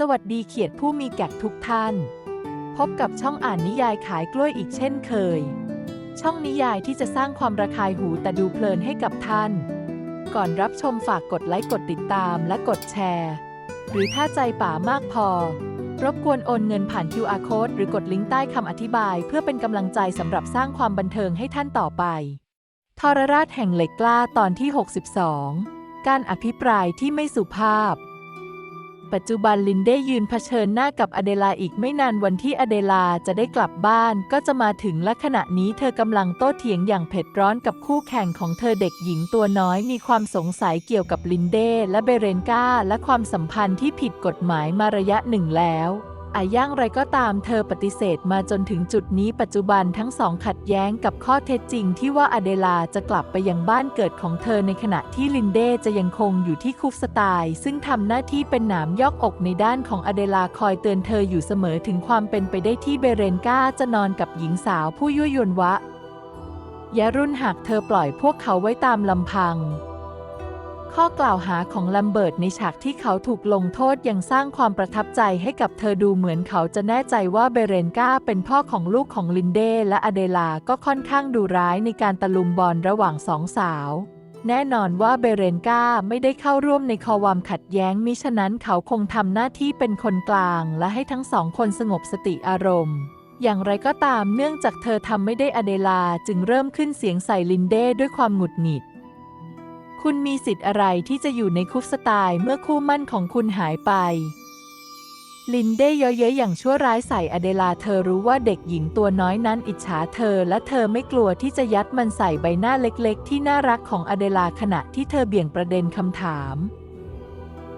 สวัสดีเขียดผู้มีแก่ทุกท่าน พบกับช่องอ่านนิยายขายกล้วยอีกเช่นเคย ช่องนิยายที่จะสร้างความระคายหูแต่ดูเพลินให้กับท่าน ก่อนรับชมฝากกดไลค์กดติดตามและกดแชร์ หรือถ้าใจป่ามากพอ รบกวนโอนเงินผ่าน QR code หรือกดลิงก์ใต้คำอธิบาย เพื่อเป็นกำลังใจสำหรับสร้างความบันเทิงให้ท่านต่อไปทรราชแห่งเหล็กกล้าตอนที่ 62 การอภิปรายที่ไม่สุภาพ ปัจจุบันลินได้ยืนเผชิญหน้ากับอเดลาอีกไม่นานวันที่อเดลาจะได้กลับบ้านก็จะมาถึงและขณะนี้เธอกำลังโต้เถียงอย่างเผ็ดร้อนกับคู่แข่งของเธอเด็กหญิงตัวน้อยมีความสงสัยเกี่ยวกับลินเดและเบเรนกาและความสัมพันธ์ที่ผิดกฎหมายมาระยะหนึ่งแล้ว อาย่างไรก็ตามเธอปฏิเสธมาจนถึงจุดนี้ปัจจุบันทั้งสองขัดแย้งกับข้อเท็จจริงที่ว่าอเดลาจะกลับไปยังบ้านเกิดของเธอในขณะที่ลินเดจะยังคงอยู่ที่คุกสไตล์ซึ่งทำหน้าที่เป็นหนามยอกอกในด้านของอเดลาคอยเตือนเธออยู่เสมอถึงความเป็นไปได้ที่เบเรนกาจะนอนกับหญิงสาวผู้ยั่วยวนวะยะรุ่นหากเธอปล่อยพวกเขาไว้ตามลำพัง ข้อกล่าวหาของลัมเบิร์ตในฉากที่เขาถูกลงโทษยังสร้างความประทับใจให้กับเธอดูเหมือนเขาจะแน่ใจว่าเบเรนกาเป็นพ่อของลูกของลินเดและอเดลาก็ค่อนข้างดูร้ายในการตะลุมบอลระหว่างสองสาว แน่นอนว่าเบเรนกาไม่ได้เข้าร่วมในคอวามขัดแย้งมิฉะนั้นเขาคงทำหน้าที่เป็นคนกลาง และให้ทั้งสองคนสงบสติอารมณ์อย่างไรก็ตามเนื่องจากเธอทำไม่ได้อเดลาจึงเริ่มขึ้นเสียงใส่ลินเดด้วยความหงุดหงิด คุณมีสิทธิ์อะไรที่จะอยู่ในคุกสไตล์เมื่อคู่มั่นของคุณหายไป ลินได้เย้ยๆอย่างชั่วร้ายใส่อเดลาเธอรู้ว่าเด็กหญิงตัวน้อยนั้นอิจฉาเธอ และเธอไม่กลัวที่จะยัดมันใส่ใบหน้าเล็กๆ ที่น่ารักของอเดลาขณะที่เธอเบี่ยงประเด็นคำถาม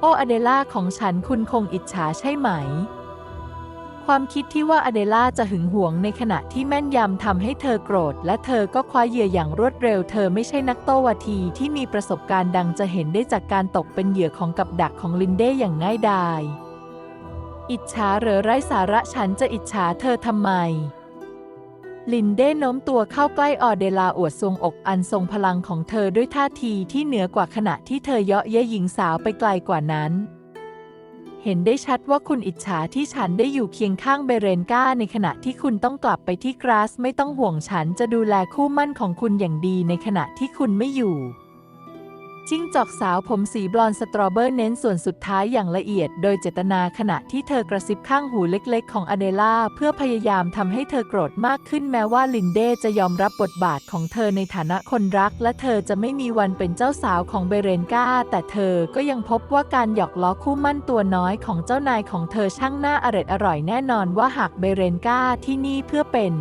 โอ้อเดลาของฉันคุณคงอิจฉาใช่ไหม ความคิดที่ว่าอเดล่าจะหึงหวงในขณะที่แม่นยำทำให้เธอโกรธ และเธอก็คว้าเหยื่ออย่างรวดเร็ว เธอไม่ใช่นักโต้วาทีที่มีประสบการณ์ดังจะเห็นได้จากการตกเป็นเหยื่อของกับดักของลินเด้อย่างง่ายดายอิจฉาเหรือไร้สาระฉันจะอิจฉาเธอทำไม ลินเด้โน้มตัวเข้าใกล้ออเดลาอวดทรงอกอันทรงพลังของเธอด้วยท่าทีที่เหนือกว่าขณะที่เธอเยาะเย้ยหญิงสาวไปไกลกว่านั้น เห็นได้ชัดว่าคุณอิจฉาที่ฉันได้อยู่เคียงข้างเบเรนกาในขณะที่คุณต้องกลับไปที่กราสไม่ต้องห่วงฉันจะดูแลคู่มั่นของคุณอย่างดีในขณะที่คุณไม่อยู่ จิ้งจอกสาวผมสีบลอนสตรอเบอร์เน้นส่วนสุดท้ายอย่างละเอียด โดยเจตนาขณะที่เธอกระซิบข้างหูเล็กๆ ของอเดล่าเพื่อพยายามทำให้เธอโกรธมากขึ้นแม้ว่าลินเดจะยอมรับบทบาทของเธอในฐานะคนรัก และเธอจะไม่มีวันเป็นเจ้าสาวของเบเรนกาแต่เธอก็ยังพบว่าการหยอกล้อคู่มั่นตัวน้อยของเจ้านายของเธอช่างน่าอร็ดอร่อยแน่นอนว่าหากเบเรนกาที่นี่เพื่อเป็น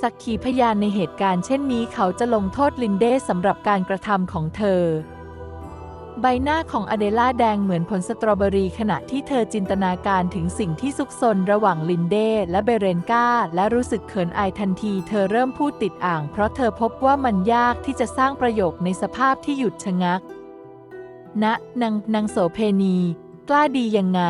สักขีพยานในเหตุการณ์เช่นนี้เขาจะลงโทษลินเดสำหรับการกระทำของเธอ ใบหน้าของอเดล่าแดงเหมือนผลสตรอเบอรี่ขณะที่เธอจินตนาการถึงสิ่งที่ซุกซนระหว่างลินเดและเบเรนกาและรู้สึกเขินอายทันที เธอเริ่มพูดติดอ่าง เพราะเธอพบว่ามันยากที่จะสร้างประโยคในสภาพที่หยุดชะงักณนางนางโสเพณี กล้าดียังไง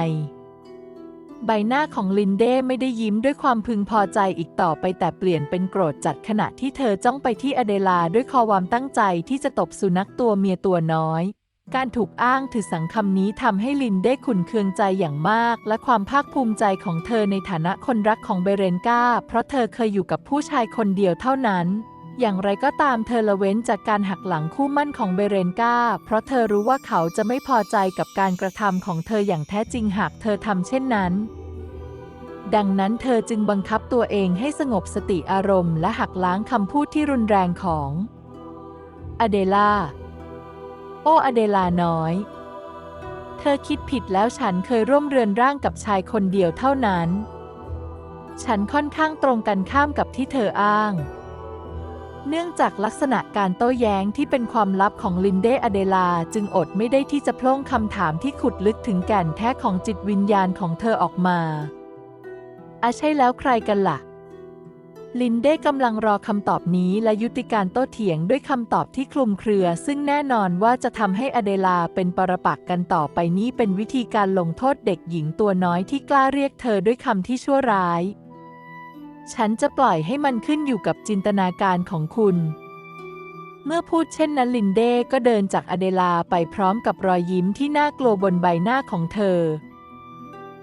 ใบหน้าของลินเด้ไม่ได้ยิ้มด้วยความพึงพอใจอีกต่อไปแต่เปลี่ยนเป็นโกรธจัดขณะที่เธอจ้องไปที่อเดลาด้วยความตั้งใจที่จะตบสุนัขตัวเมียตัวน้อย การถูกอ้างถือสังคำนี้ทำให้ลินได้ขุนเคืองใจอย่างมาก และความภาคภูมิใจของเธอในฐานะคนรักของเบเรนกาเพราะเธอเคยอยู่กับผู้ชายคนเดียวเท่านั้น อย่างไรก็ตามเธอละเว้นจากการหักหลังคู่มั่นของเบเรนกาเพราะเธอรู้ว่าเขาจะไม่พอใจกับการกระทำของเธออย่างแท้จริงหากเธอทำเช่นนั้น ดังนั้นเธอจึงบังคับตัวเองให้สงบสติอารมณ์ และหักล้างคำพูดที่รุนแรงของอเดลา อ้อเดลาน้อย เธอคิดผิดแล้วฉันเคยร่วมเรือนร่างกับชายคนเดียวเท่านั้น ฉันค่อนข้างตรงกันข้ามกับที่เธออ้าง เนื่องจากลักษณะการโต้แย้งที่เป็นความลับของลินเดอเดลาจึงอดไม่ได้ที่จะพล่งคำถามที่ขุดลึกถึงแก่นแท้ของจิตวิญญาณของเธอออกมาอาใช่แล้วใครกันละ่ะ ลินเด้กำลังรอคำตอบนี้และยุติการโต้เถียงด้วยคำตอบที่คลุมเครือ ซึ่งแน่นอนว่าจะทำให้อเดลาเป็นปรปักษ์กันต่อไปนี้เป็นวิธีการลงโทษเด็กหญิงตัวน้อยที่กล้าเรียกเธอด้วยคำที่ชั่วร้าย ฉันจะปล่อยให้มันขึ้นอยู่กับจินตนาการของคุณ เมื่อพูดเช่นนั้นลินเด้ก็เดินจากอเดลาไปพร้อมกับรอยยิ้มที่น่ากลัวบนใบหน้าของเธอ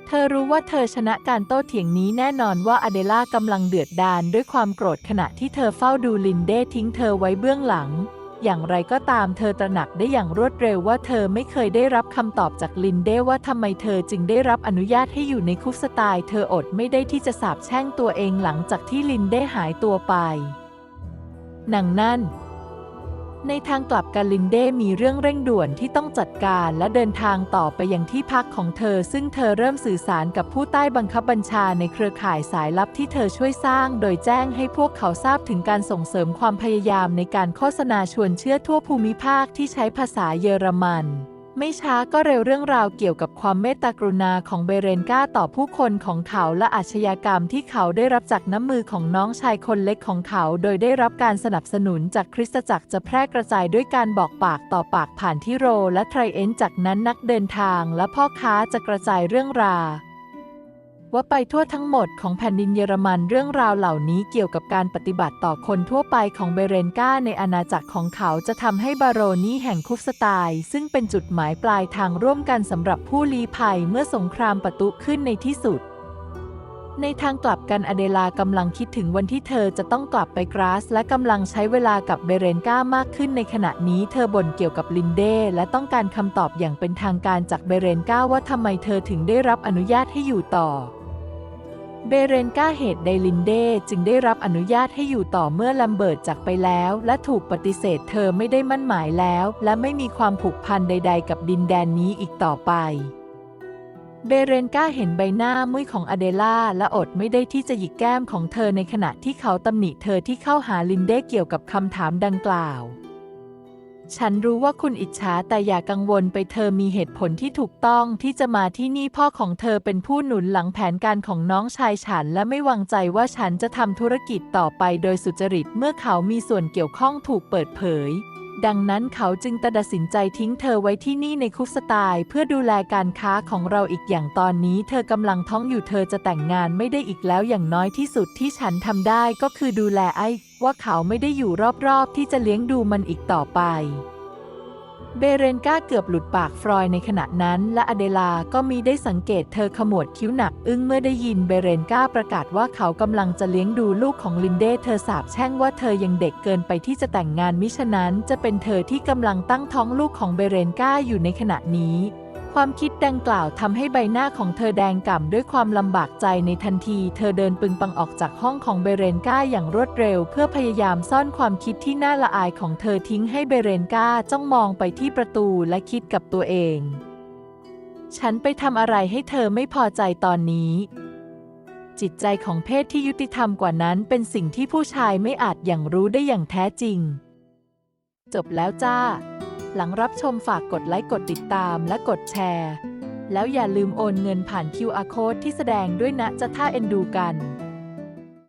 เธอรู้ว่าเธอชนะการโต้เถียงนี้แน่นอนว่าอเดล่ากำลังเดือดดาลด้วยความโกรธขณะที่เธอเฝ้าดูลินเดทิ้งเธอไว้เบื้องหลัง อย่างไรก็ตามเธอตระหนักได้อย่างรวดเร็วว่าเธอไม่เคยได้รับคำตอบจากลินเดว่าทำไมเธอจึงได้รับอนุญาตให้อยู่ในคุกสไตล์เธออดไม่ได้ที่จะสาบแช่งตัวเองหลังจากที่ลินเดหายตัวไปหนังนั่น ในทางกลับกันลินเดมีเรื่องเร่งด่วนที่ต้องจัดการและเดินทางต่อไปยังที่พักของเธอ ซึ่งเธอเริ่มสื่อสารกับผู้ใต้บังคับบัญชาในเครือข่ายสายลับที่เธอช่วยสร้าง โดยแจ้งให้พวกเขาทราบถึงการส่งเสริมความพยายามในการโฆษณาชวนเชื่อทั่วภูมิภาคที่ใช้ภาษาเยอรมัน ไม่ช้าก็เร็วเรื่องราวเกี่ยวกับความเมตตากรุณาของเบเรนก้าต่อผู้คนของเขาและอาชญากรรมที่เขาได้รับจากน้ำมือของน้องชายคนเล็กของเขา โดยได้รับการสนับสนุนจากคริสตจักรจะแพร่กระจายด้วยการบอกปากต่อปากผ่านที่โรและไทรเอนจากนั้นนักเดินทางและพ่อค้าจะกระจายเรื่องราว ว่าไปทั่วทั้งหมดของแผ่นดินเยอรมันเรื่องราวเหล่านี้เกี่ยวกับการปฏิบัติต่อคนทั่วไปของเบเรนกาในอาณาจักรของเขาจะทำให้บาโรนี่แห่งคุฟสไตล์ซึ่งเป็นจุดหมายปลายทางร่วมกันสำหรับผู้ลี้ภัยเมื่อสงครามประทุขึ้นในที่สุด ในทางกลับกันอเดลากำลังคิดถึงวันที่เธอจะต้องกลับไปกราส และกำลังใช้เวลากับเบเรนก้ามากขึ้นในขณะนี้เธอบ่นเกี่ยวกับลินเดและต้องการคำตอบอย่างเป็นทางการจากเบเรนก้าว่าทำไมเธอถึงได้รับอนุญาตให้อยู่ต่อ เบเรนก้าเหตุไดลินเดจึงได้รับอนุญาตให้อยู่ต่อเมื่อลัมเบิร์ตจากไปแล้ว และถูกปฏิเสธเธอไม่ได้มั่นหมายแล้ว และไม่มีความผูกพันใด ๆ กับดินแดนนี้อีกต่อไป เบเรนก้าเห็นใบหน้ามุ้ยของอเดล่าและอดไม่ได้ที่จะหยิกแก้มของเธอในขณะที่เขาตำหนิเธอที่เข้าหาลินเดเกี่ยวกับคำถามดังกล่าว ฉันรู้ว่าคุณอิจฉาแต่อย่ากังวลไปเธอมีเหตุผลที่ถูกต้องที่จะมาที่นี่พ่อของเธอเป็นผู้หนุนหลังแผนการของน้องชายฉัน และไม่วางใจว่าฉันจะทำธุรกิจต่อไปโดยสุจริตเมื่อเขามีส่วนเกี่ยวข้องถูกเปิดเผย ดังนั้นเขาจึงตัดสินใจทิ้งเธอไว้ที่นี่ในคุกสไตล์เพื่อดูแลการค้าของเราอีกอย่างตอนนี้ เธอกำลังท้องอยู่เธอจะแต่งงานไม่ได้อีกแล้วอย่างน้อยที่สุดที่ฉันทำได้ก็คือดูแลไอ้ ว่าเขาไม่ได้อยู่รอบๆ ที่จะเลี้ยงดูมันอีกต่อไป เบเรนก้าเกือบหลุดปากฟรอยในขณะนั้น และอเดลาก็มีได้สังเกตเธอขมวดคิ้วหนัก อึ้งเมื่อได้ยินเบเรนก้าประกาศว่าเขากำลังจะเลี้ยงดูลูกของลินเดเธอสาบแช่งว่าเธอยังเด็กเกินไปที่จะแต่งงานมิฉะนั้น จะเป็นเธอที่กำลังตั้งท้องลูกของเบเรนก้าอยู่ในขณะนี้ ความคิดดังกล่าวทำให้ใบหน้าของเธอแดงก่ำด้วยความลำบากใจในทันที เธอเดินปึงปังออกจากห้องของเบเรนก้าอย่างรวดเร็ว เพื่อพยายามซ่อนความคิดที่น่าละอายของเธอทิ้งให้เบเรนก้าจ้องมองไปที่ประตูและคิดกับตัวเอง ฉันไปทำอะไรให้เธอไม่พอใจตอนนี้ จิตใจของเพศที่ยุติธรรมกว่านั้นเป็นสิ่งที่ผู้ชายไม่อาจอย่างรู้ได้อย่างแท้จริง จบแล้วจ้า หลังรับชมฝากกดไลค์กดติดตามและกดแชร์ แล้วอย่าลืมโอนเงินผ่าน QR Code ที่แสดงด้วยนะจะท่าเอ็นดูกัน